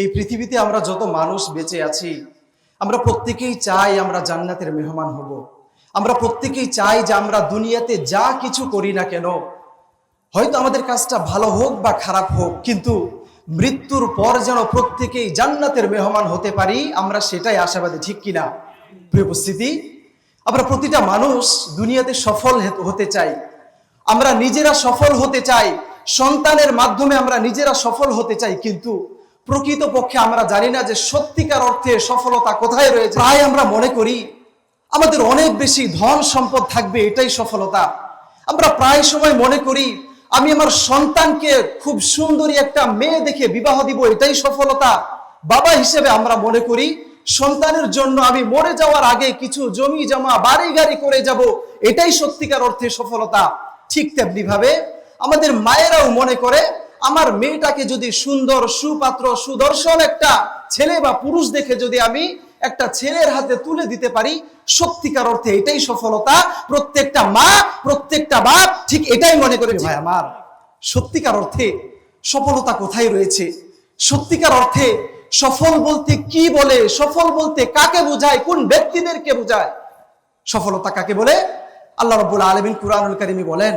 এই পৃথিবীতে আমরা যত মানুষ বেঁচে আছি, আমরা প্রত্যেকেই চাই আমরা জান্নাতের মেহমান হব। আমরা প্রত্যেকেই চাই যে আমরা দুনিয়াতে যা কিছু করি না কেন, হয়তো আমাদের কাজটা ভালো হোক বা খারাপ হোক, কিন্তু মৃত্যুর পর যেন প্রত্যেকেই জান্নাতের মেহমান হতে পারি, আমরা সেটাই আশাবাদী, ঠিক কিনা? প্রিয় উপস্থিতি, আমরা প্রতিটা মানুষ দুনিয়াতে সফল হতে চাই। আমরা নিজেরা সফল হতে চাই, সন্তানের মাধ্যমে আমরা নিজেরা সফল হতে চাই, কিন্তু প্রকৃত পক্ষে আমরা জানি না যে সত্যিকার অর্থে সফলতা কোথায় রয়েছে। প্রায় আমরা মনে করি, আমাদের অনেক বেশি ধন সম্পদ থাকবে এটাই সফলতা। আমরা প্রায় সময় মনে করি, আমি আমার সন্তানকে খুব সুন্দরী একটা মেয়ে দেখে বিবাহ দিব, এটাই সফলতা। বাবা হিসেবে আমরা মনে করি, সন্তানের জন্য আমি মরে যাওয়ার আগে কিছু জমি জমা, বাড়ি গাড়ি করে যাব, এটাই সত্যিকার অর্থে সফলতা। ঠিক তেমনি ভাবে আমাদের মায়েরাও মনে করে আমার মেয়েটাকে যদি সুন্দর সুপাত্র, সুদর্শন একটা ছেলে বা পুরুষ দেখে যদি আমি একটা ছেলের হাতে তুলে দিতে পারি, সত্যিকার অর্থে এটাই সফলতা। প্রত্যেকটা মা, প্রত্যেকটা বাপ ঠিক এটাই মনে করে, ভাই আমার, সত্যিকার অর্থে সফলতা কোথায় রয়েছে? সত্যিকার অর্থে সফল বলতে কি বলে? সফল বলতে কাকে বোঝায়? কোন ব্যক্তিদেরকে বোঝায়? সফলতা কাকে বলে? আল্লাহ রব্বুল আলমিন কুরআনুল কারিমি বলেন,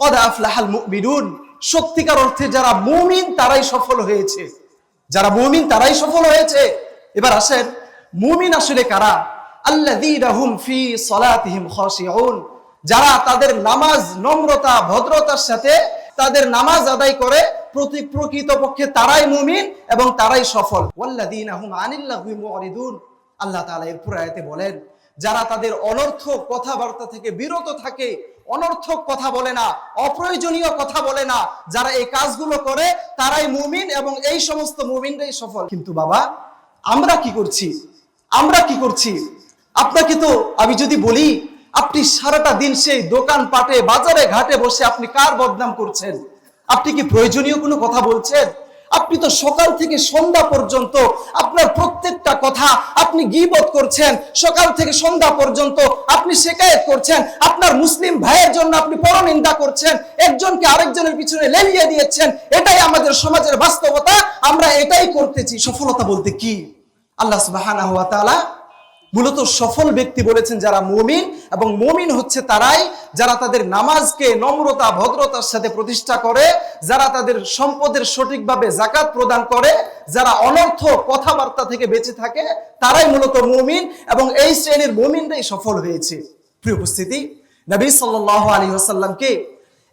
কদ আফলাহাল মুমিনুন সত্যিকার অর্থে যারা মুমিন, তারাই সফল হয়েছে। যারা মুমিন, তারাই সফল হয়েছে। এবার আসেন, মুমিন আসলে কারা? যারা তাদের নামাজ নম্রতা, ভদ্রতার সাথে তাদের নামাজ আদায় করে, প্রতি প্রকৃত পক্ষে তারাই মুমিন এবং তারাই সফল। আল্লাহ তাআলা এরপর বলেন, যারা তাদের অনর্থক কথাবার্তা থেকে বিরত থাকে অনর্থক কথা বলে না, অপ্রয়োজনীয় কথা বলে না। যারা এই কাজগুলো করে, তারাই মুমিন এবং এই সমস্ত মুমিনরাই সফল। কিন্তু বাবা, আমরা কি করছি? আমরা কি করছি? আপনাকে তো আমি যদি বলি, আপনি সারাটা দিন সেই দোকান পাটে, বাজারে, ঘাটে বসে আপনি কার বদনাম করছেন? আপনি কি প্রয়োজনীয় কোনো কথা বলছেন? আপনি তো সকাল থেকে সন্ধ্যা পর্যন্ত আপনার প্রত্যেকটা কথা আপনি গিবত করছেন। সকাল থেকে সন্ধ্যা পর্যন্ত আপনি শেখায়ত করছেন। আপনার মুসলিম ভাইয়ের জন্য আপনি পরনিন্দা করছেন। একজনকে আরেকজনের পিছনে লেলিয়ে দিয়েছেন। এটাই আমাদের সমাজের বাস্তবতা। আমরা এটাই করতেছি। সফলতা বলতে কি? আল্লাহ তাআলা মূলত সফল ব্যক্তি বলেছেন যারা মুমিন এবং মুমিন হচ্ছে তারাই যারা তাদের নামাজকে নম্রতা, ভদ্রতার সাথে প্রতিষ্ঠা করে, যারা তাদের সম্পদের সঠিকভাবে জাকাত প্রদান করে, যারা অনর্থ কথাবার্তা থেকে বেঁচে থাকে, তারাই মূলত মুমিন এবং এই শ্রেণির মমিনরাই সফল হয়েছে। প্রিয় উপস্থিতি, নবী সাল্লাল্লাহু আলাইহি ওয়াসাল্লামকে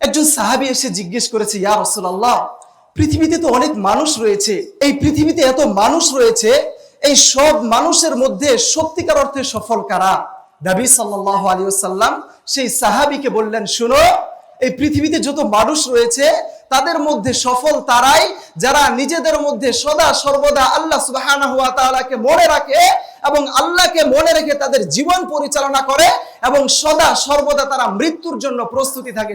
একজন সাহাবী এসে জিজ্ঞেস করেছে, ইয়া রাসূলুল্লাহ, পৃথিবীতে তো অনেক মানুষ রয়েছে। এই পৃথিবীতে এত মানুষ রয়েছে এই সব মানুষের মধ্যে সত্যিকার অর্থে সফল কারা? নবী সাল্লাল্লাহু আলাইহি ওয়াসাল্লাম সেই সাহাবীকে বললেন, শুনো, এই পৃথিবীতে যত মানুষ রয়েছে, তাদের মধ্যে সফল তারাই যারা নিজেদের মধ্যে সদা সর্বদা আল্লাহ তাআলাকে মনে রাখে এবং আল্লাহকে মনে রেখে তাদের জীবন পরিচালনা করে এবং সদা সর্বদা তারা মৃত্যুর জন্য প্রস্তুতি থাকে।